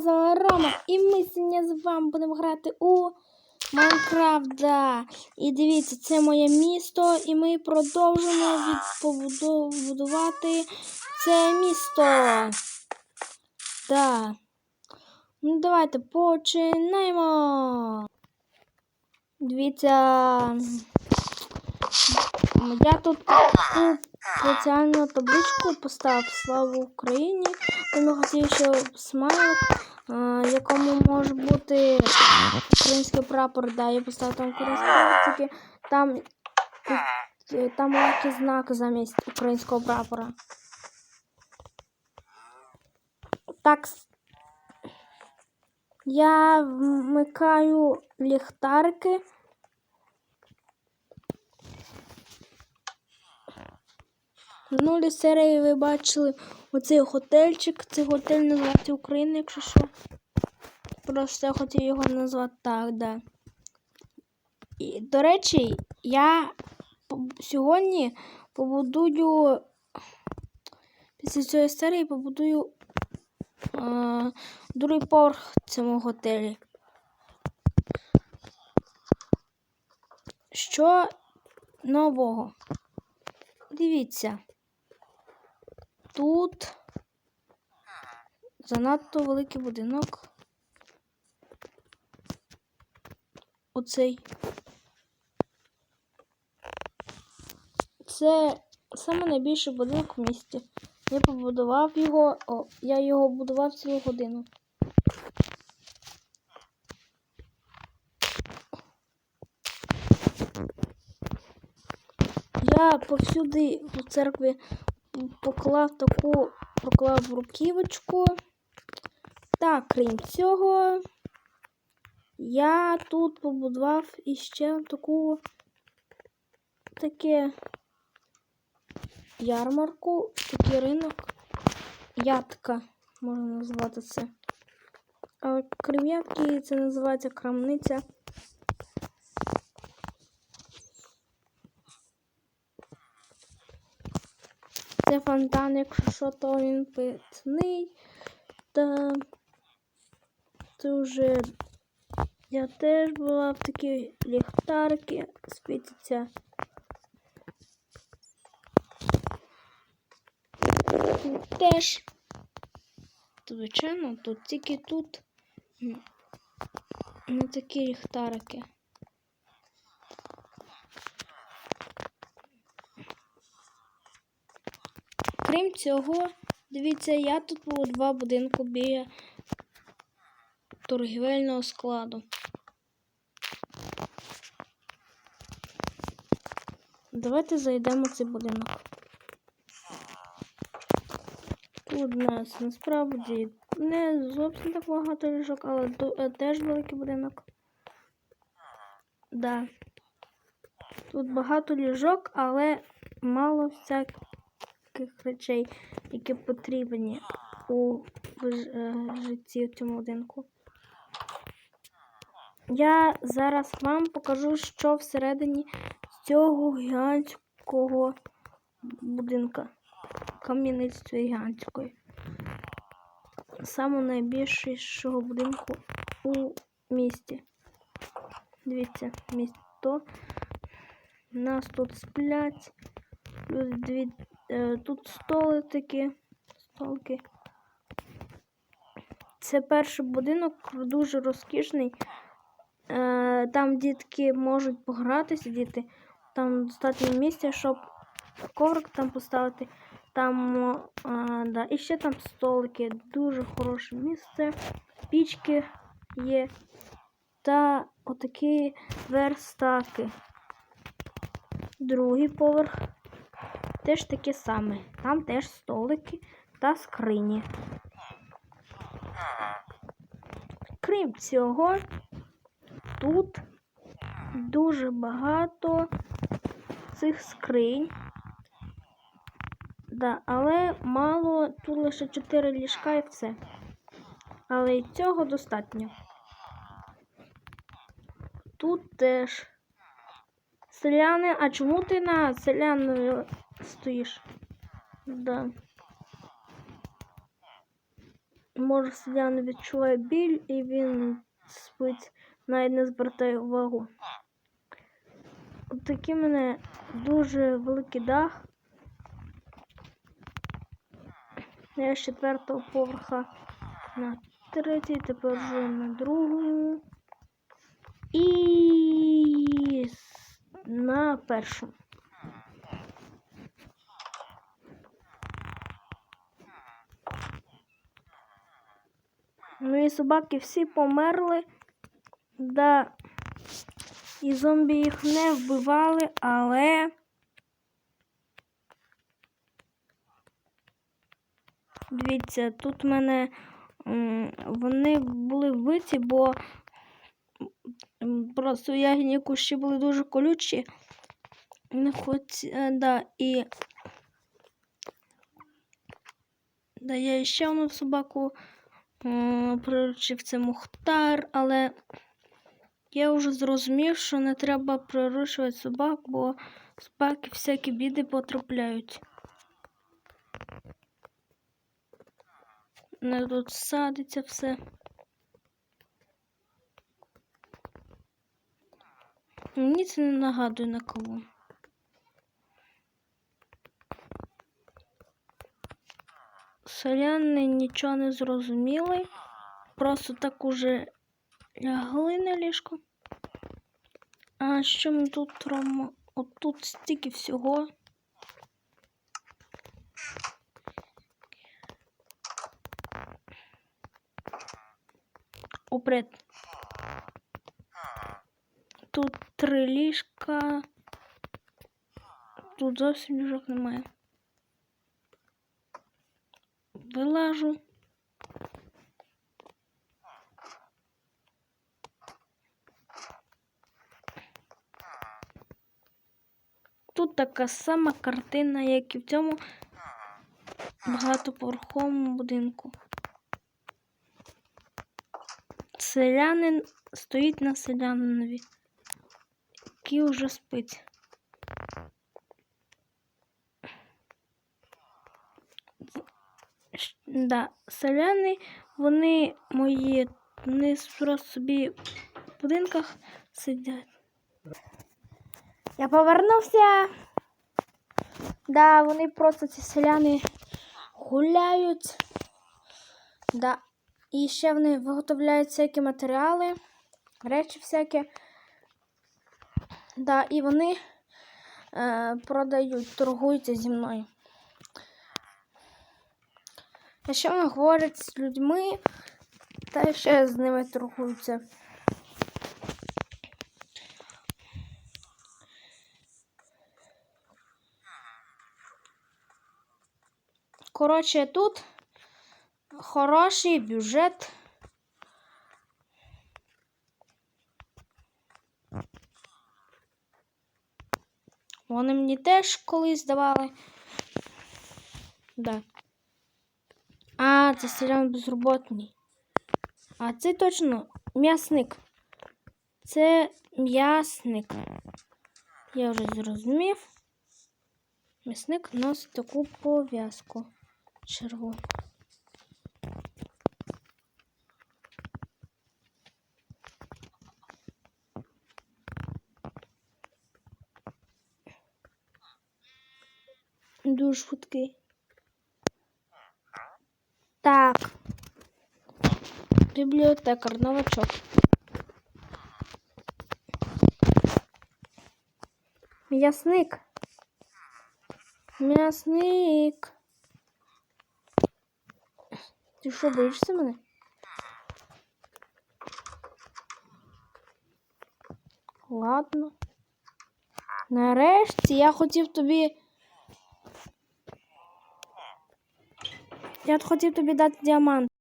Здорово, Рома. І ми сьогодні з вами будемо грати у Майнкрафт. Да. І дивіться, це моє місто, і ми продовжимо відбудувати це місто. Да. Ну, давайте починаємо. Дивіться. Я тут спеціальну табличку поставив Слава Україні. Щоб смайлик, а, якому може бути український прапор. Да, я поставив там тільки там, е, там маленький знак замість українського прапора. Так. Я вмикаю ліхтарики. Минулій серії ви бачили оцей готельчик. Цей готель називається Україна, якщо що. Просто я хотів його назвати так, да. І, до речі, я сьогодні побудую. Після цієї серії побудую е, другий поверх в цьому готелі. Що нового? Дивіться. Тут занадто великий будинок. Оцей. Це саме найбільший будинок в місті. Я побудував його, о, я його будував цілу годину. Я повсюди в церкві поклав таку поклав руківочку. Так, крім цього, я тут побудував іще таку таке ярмарку, такий ринок. Ядка, можна назвати це. А крім ядки, це називається крамниця. Це фонтан, якщо що, то він питний. Та це вже я теж була в такі ліхтарки світяться. Тут теж. Звичайно, тут тільки тут не такі ліхтарики. Крім цього, дивіться, я тут було два будинку біля торгівельного складу. Давайте зайдемо в цей будинок. Тут у нас насправді не зовсім так багато ліжок, але е, теж великий будинок. Да. Тут багато ліжок, але мало всяких речей, які потрібні у е, житті в цьому будинку. Я зараз вам покажу, що всередині цього гігантського будинка. Кам'яництва гігантської. Саме найбільшого будинку у місті. Дивіться, місто. Нас тут сплять. Е, тут столи такі. Столки. Це перший будинок, дуже розкішний. Е, там дітки можуть погратися, діти. Там достатньо місця, щоб коврик там поставити. Там, а, да, і ще там столики. Дуже хороше місце. Пічки є. Та отакі верстаки. Другий поверх. Теж таке саме. Там теж столики та скрині. Крім цього, тут дуже багато цих скринь. Да, але мало, тут лише 4 ліжка і все. Але і цього достатньо. Тут теж. Селяни, а чому ти на селян стоїш? Да. може селян відчуває біль і він спить, навіть не звертає увагу. От такий мене дуже великий дах. Я з четвертого поверха на третій, тепер вже на другому. І на першому. Мої собаки всі померли. Да. І зомбі їх не вбивали, але. Дивіться, тут в мене вони були вбиті, бо просто ягідні кущі були дуже колючі. Не хоч, е, да, і да, я ще одну собаку м, приручив це Мухтар, але я вже зрозумів, що не треба приручувати собак, бо собаки всякі біди потрапляють. Не тут садиться все. Мені це не нагадує на кого. Селяни нічого не зрозуміли. Просто так уже лягли на ліжко. А що ми тут робимо? Отут стільки всього. Упред. Тут три ліжка. Тут зовсім ліжок немає. Вилажу. Тут така сама картина, як і в цьому багатоповерховому будинку. Селянин стоїть на селянинові, який уже спить. Да, селяни, вони мої, вони просто собі в будинках сидять. Я повернувся. Да, вони просто ці селяни гуляють. Да. І ще вони виготовляють всякі матеріали, речі всякі. Да, і вони е, продають, торгуються зі мною. А ще вони говорять з людьми, та ще з ними торгуються. Коротше, тут хороший бюджет. Вони мені теж колись давали. Да. А, це селян безроботний. А це точно м'ясник. Це м'ясник. Я вже зрозумів. М'ясник носить таку пов'язку червону. Дуже швидкий. Так. Бібліотекар, новачок. М'ясник. М'ясник. Ти що, боїшся мене? Ладно. Нарешті я хотів тобі. Я хотів тобі дати діамант.